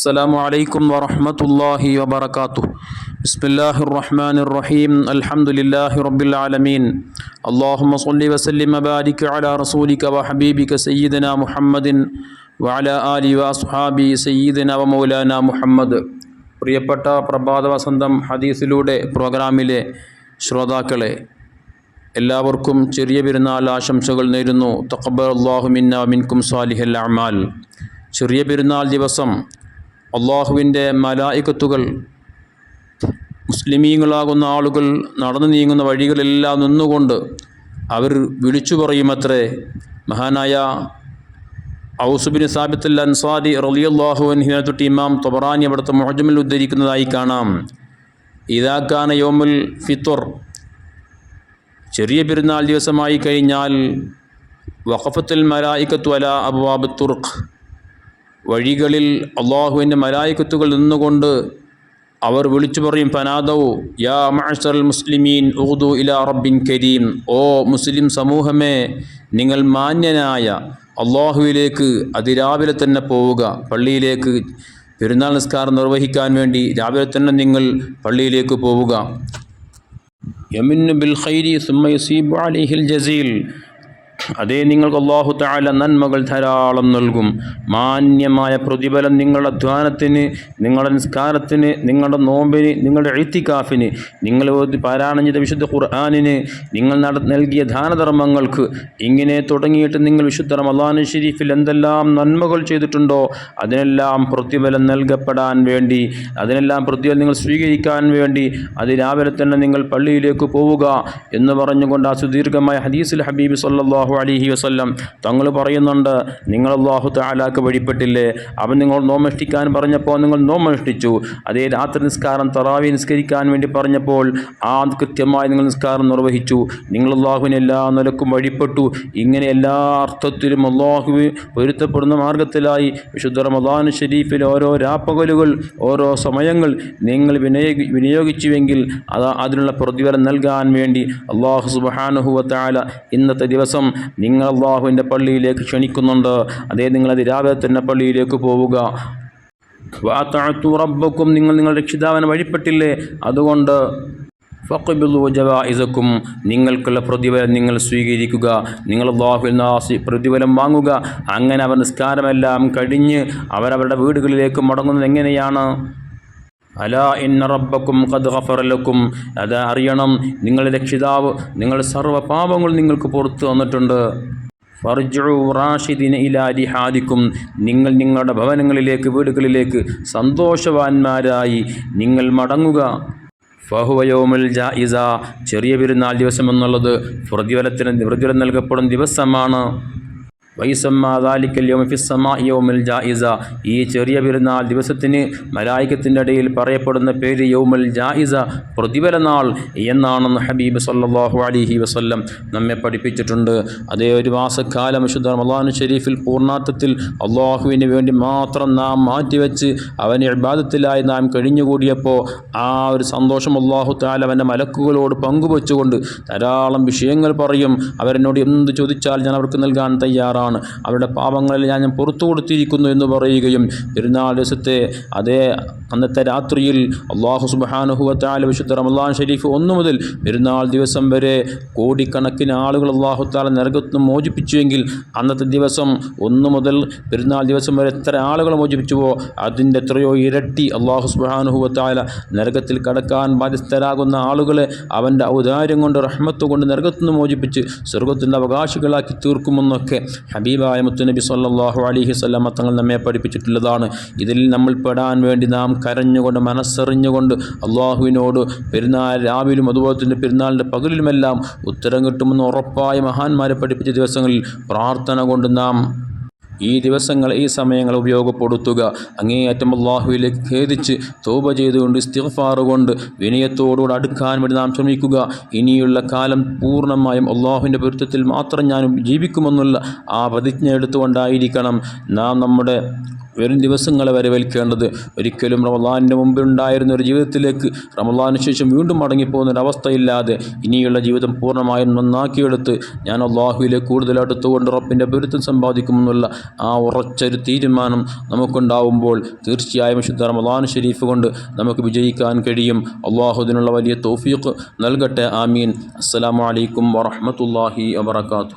السلام عليكم ورحمة الله وبركاته بسم الله الرحمن الرحيم الحمد لله رب العالمين اللهم صل وسلم وبارك على رسولك وحبيبك سيدنا محمد وعلى آله وأصحابه سيدنا ومولانا محمد പ്രിയപ്പെട്ട പ്രഭാത വസന്തം ഹദീസിലൂടെ പ്രോഗ്രാമിലെ ശ്രോതാക്കളെ എല്ലാവർക്കും ചെറിയ പെരുന്നാൾ ആശംസകൾ നേരുന്നു തഖബർ അള്ളാഹു മിന്ന മിൻകും സാലിഹൽ അമാൽ ചെറിയ പെരുന്നാൾ ദിവസം അള്ളാഹുവിന്റെ മലായിക്കത്തുകൾ മുസ്ലിമീങ്ങളാകുന്ന ആളുകൾ നടന്നു നീങ്ങുന്ന വഴികളെല്ലാം നിന്നുകൊണ്ട് അവർ വിളിച്ചു പറയുമത്രേ മഹാനായ ഔസുബിൻ സാബിത്തുൽ അൻസാദി റലിയല്ലാഹു അൻഹിനെ തൊട്ട് ഇമാം തൊബറാനി അവിടുത്തെ മൊഹജമിൽ ഉദ്ധരിക്കുന്നതായി കാണാം. ഇതാക്കാന യോമുൽ ഫിത്തുർ ചെറിയ പെരുന്നാൾ ദിവസമായി കഴിഞ്ഞാൽ വഖഫത്തുൽ അല അബ്വാബ് തുർക്ക് വഴികളിൽ അള്ളാഹുവിന്റെ മലായിക്കത്തുകൾ നിന്നുകൊണ്ട് അവർ വിളിച്ചു പറയും പനാദവു യാ മഅ്ശറൽ മുസ്ലിമീൻ ഉഹുദു ഇലാ റബ്ബിൻ കരീം. ഓ മുസ്ലിം സമൂഹമേ നിങ്ങൾ മാന്യനായ അള്ളാഹുവിലേക്ക് അതിരാവിലെ തന്നെ പോവുക. പള്ളിയിലേക്ക് പെരുന്നാൾ നിസ്കാരം നിർവഹിക്കാൻ വേണ്ടി രാവിലെ തന്നെ നിങ്ങൾ പള്ളിയിലേക്ക് പോവുക. യമിന്നു ബിൽ ഖൈരി സുമ്മ യുസീബു അലൈഹിൽ ജസീൽ. അതേ നിങ്ങൾക്ക് അള്ളാഹു താല നന്മകൾ ധാരാളം നൽകും. മാന്യമായ പ്രതിഫലം നിങ്ങളുടെ അധ്വാനത്തിന് നിങ്ങളുടെ നിസ്കാരത്തിന് നിങ്ങളുടെ നോമ്പിന് നിങ്ങളുടെ എഴുത്തിക്കാഫിന് നിങ്ങൾ പാരായണം ചെയ്ത വിശുദ്ധ ഖുർആാനിന് നിങ്ങൾ നട നൽകിയ ദാനധർമ്മങ്ങൾക്ക് ഇങ്ങനെ തുടങ്ങിയിട്ട് നിങ്ങൾ വിശുദ്ധ റമദാൻ ഷെരീഫിൽ എന്തെല്ലാം നന്മകൾ ചെയ്തിട്ടുണ്ടോ അതിനെല്ലാം പ്രതിഫലം നൽകപ്പെടാൻ വേണ്ടി അതിനെല്ലാം പ്രതിഫലം നിങ്ങൾ സ്വീകരിക്കാൻ വേണ്ടി അത് രാവിലെ തന്നെ നിങ്ങൾ പള്ളിയിലേക്ക് പോവുക എന്ന് പറഞ്ഞുകൊണ്ട് ആ സുദീർഘമായ ഹദീസുൽ ഹബീബ് സല്ലാഹു അലിഹി വസ്ല്ലം തങ്ങൾ പറയുന്നുണ്ട് നിങ്ങൾ അള്ളാഹു താലാക്ക് വഴിപ്പെട്ടില്ലേ? അവൻ നിങ്ങൾ നോമനുഷ്ഠിക്കാൻ പറഞ്ഞപ്പോൾ നിങ്ങൾ നോമനുഷ്ഠിച്ചു അതേ രാത്രി നിസ്കാരം തറാവി നിസ്കരിക്കാൻ വേണ്ടി പറഞ്ഞപ്പോൾ ആ കൃത്യമായി നിങ്ങൾ നിസ്കാരം നിർവഹിച്ചു. നിങ്ങൾ അള്ളാഹുവിന് എല്ലാ നിലക്കും വഴിപ്പെട്ടു. ഇങ്ങനെ എല്ലാ അർത്ഥത്തിലും അള്ളാഹു പൊരുത്തപ്പെടുന്ന മാർഗത്തിലായി വിശുദ്ധ റമദാൻ ഷരീഫിൽ ഓരോ രാപ്പകലുകൾ ഓരോ സമയങ്ങൾ നിങ്ങൾ വിനിയോഗി വിനിയോഗിച്ചുവെങ്കിൽ അത് അതിനുള്ള പ്രതിഫലം നൽകാൻ വേണ്ടി അള്ളാഹു സുബാനുഹുവത്തായ ഇന്നത്തെ ദിവസം നിങ്ങൾ അള്ളാഹുവിന്റെ പള്ളിയിലേക്ക് ക്ഷണിക്കുന്നുണ്ട്. അതേ നിങ്ങൾ അതിരാവിലെ തന്നെ പള്ളിയിലേക്ക് പോവുക. വാത്താഴ്ത്തു റബ്ബക്കും നിങ്ങൾ നിങ്ങളുടെ രക്ഷിതാവിനെ വഴിപ്പെട്ടില്ലേ? അതുകൊണ്ട് ഫഖബിലു ജവായിസക്കും നിങ്ങൾക്കുള്ള പ്രതിഫലം നിങ്ങൾ സ്വീകരിക്കുക. നിങ്ങൾ അള്ളാഹുവിൽ നാസി പ്രതിഫലം വാങ്ങുക. അങ്ങനെ അവർ നിസ്കാരമെല്ലാം കഴിഞ്ഞ് അവരവരുടെ വീടുകളിലേക്ക് മടങ്ങുന്നത് എങ്ങനെയാണ്? അല ഇന്ന റബ്ബക്കും ഖദ് ഗഫറലക്കും അത് അറിയണം നിങ്ങൾ രക്ഷിതാവ് നിങ്ങൾ സർവ പാപങ്ങൾ നിങ്ങൾക്ക് പുറത്തു വന്നിട്ടുണ്ട് ഫർജു റാഷിദിന ഇലാരി ഹാദിക്കും നിങ്ങൾ നിങ്ങളുടെ ഭവനങ്ങളിലേക്ക് വീടുകളിലേക്ക് സന്തോഷവാന്മാരായി നിങ്ങൾ മടങ്ങുക. ഫഹുവയോമുൽ ജായിസ ചെറിയ പെരുന്നാൾ ദിവസം എന്നുള്ളത് പ്രതിഫലത്തിന് പ്രതിഫലം നൽകപ്പെടുന്ന ദിവസമാണ്. ജായിസ ഈ ചെറിയ പെരുന്നാൾ ദിവസത്തിന് മലായിക്കത്തിന്റെ ഇടയിൽ പറയപ്പെടുന്ന പേര് യൗമുൽ ജായിസ പ്രതിഫല നാൾ എന്നാണെന്ന് ഹബീബ് സല്ലാഹു അലിഹി വസ്ല്ലം നമ്മെ പഠിപ്പിച്ചിട്ടുണ്ട്. അതേ ഒരു മാസക്കാലം വിശുദ്ധ റമദാൻ ഷെരീഫിൽ പൂർണാർത്ഥത്തിൽ അള്ളാഹുവിന് വേണ്ടി മാത്രം നാം മാറ്റിവെച്ച് അവനെ ഇബാദത്തിലായി നാം കഴിഞ്ഞുകൂടിയപ്പോൾ ആ ഒരു സന്തോഷം അള്ളാഹു താല അവന്റെ മലക്കുകളോട് പങ്കുവെച്ചുകൊണ്ട് ധാരാളം വിഷയങ്ങൾ പറയും. അവരെന്നോട് എന്ത് ചോദിച്ചാൽ ഞാൻ അവർക്ക് നൽകാൻ തയ്യാറാണ്. അവരുടെ പാപങ്ങളിൽ ഞാൻ പുറത്തു കൊടുത്തിരിക്കുന്നു എന്ന് പറയുകയും പെരുന്നാൾ ദിവസത്തെ അതേ അന്നത്തെ രാത്രിയിൽ അള്ളാഹു സുബാനുഹുവത്താല വിശുദ്ധ റമദാൻ ഷരീഫ് ഒന്നു മുതൽ പെരുന്നാൾ ദിവസം വരെ കോടിക്കണക്കിന് ആളുകൾ അള്ളാഹുത്താല നരകത്ത് മോചിപ്പിച്ചുവെങ്കിൽ അന്നത്തെ ദിവസം ഒന്നു മുതൽ പെരുന്നാൾ ദിവസം വരെ എത്ര ആളുകൾ മോചിപ്പിച്ചുവോ അതിന്റെ എത്രയോ ഇരട്ടി അള്ളാഹു സുബാനുഹുവത്താല നരകത്തിൽ കടക്കാൻ ബാധ്യസ്ഥരാകുന്ന ആളുകളെ അവന്റെ ഔദാര്യം കൊണ്ട് റഹ്മത്ത് കൊണ്ട് നരകത്തുനിന്ന് മോചിപ്പിച്ച് സ്വർഗത്തിന്റെ അവകാശികളാക്കി തീർക്കുമെന്നൊക്കെ ഹബീബായ മുത്തുനബി സല്ലാഹു അലഹി സ്വല്ലാമ തങ്ങൾ നമ്മെ പഠിപ്പിച്ചിട്ടുള്ളതാണ്. ഇതിൽ നമ്മൾ പെടാൻ വേണ്ടി നാം കരഞ്ഞുകൊണ്ട് മനസ്സറിഞ്ഞുകൊണ്ട് അള്ളാഹുവിനോട് പെരുന്നാൾ രാവിലും അതുപോലെ തന്നെ പെരുന്നാളിന്റെ പകലിലുമെല്ലാം ഉത്തരം കിട്ടുമെന്ന് ഉറപ്പായ മഹാന്മാരെ പഠിപ്പിച്ച ദിവസങ്ങളിൽ പ്രാർത്ഥന കൊണ്ട് നാം ഈ ദിവസങ്ങൾ ഈ സമയങ്ങൾ ഉപയോഗപ്പെടുത്തുക. അങ്ങേയറ്റം അള്ളാഹുവിലേക്ക് ഖേദിച്ച് തോപ ചെയ്തുകൊണ്ട് സ്ഥിർഫാറുകൊണ്ട് കൊണ്ട് വിനയത്തോടുകൂടെ അടുക്കാൻ വേണ്ടി നാം ശ്രമിക്കുക. ഇനിയുള്ള കാലം പൂർണമായും അള്ളാഹുവിന്റെ പൊരുത്തത്തിൽ മാത്രം ഞാൻ ജീവിക്കുമെന്നുള്ള ആ പ്രതിജ്ഞ എടുത്തുകൊണ്ടായിരിക്കണം നാം നമ്മുടെ വരും ദിവസങ്ങളെ വരവേൽക്കേണ്ടത്. ഒരിക്കലും റമദാനിന്റെ മുമ്പുണ്ടായിരുന്ന ഒരു ജീവിതത്തിലേക്ക് റമദാനു ശേഷം വീണ്ടും മടങ്ങിപ്പോകുന്ന ഒരവസ്ഥയില്ലാതെ ഇനിയുള്ള ജീവിതം പൂർണമായും നന്നാക്കിയെടുത്ത് ഞാൻ അള്ളാഹുവിലെ കൂടുതൽ അടുത്തുകൊണ്ട് റബ്ബിന്റെ പൊരുത്തം സമ്പാദിക്കുമെന്നുള്ള ആ ഉറച്ചൊരു തീരുമാനം നമുക്കുണ്ടാവുമ്പോൾ തീർച്ചയായും വിശുദ്ധ റമദാൻ ഷരീഫ് കൊണ്ട് നമുക്ക് വിജയിക്കാൻ കഴിയും. അള്ളാഹുദിനുള്ള വലിയ തോഫീഖ് നൽകട്ടെ. ആമീൻ. അസ്സാം അലൈക്കും വറഹ്മത്തുള്ളാഹി വബറകാതുഹു.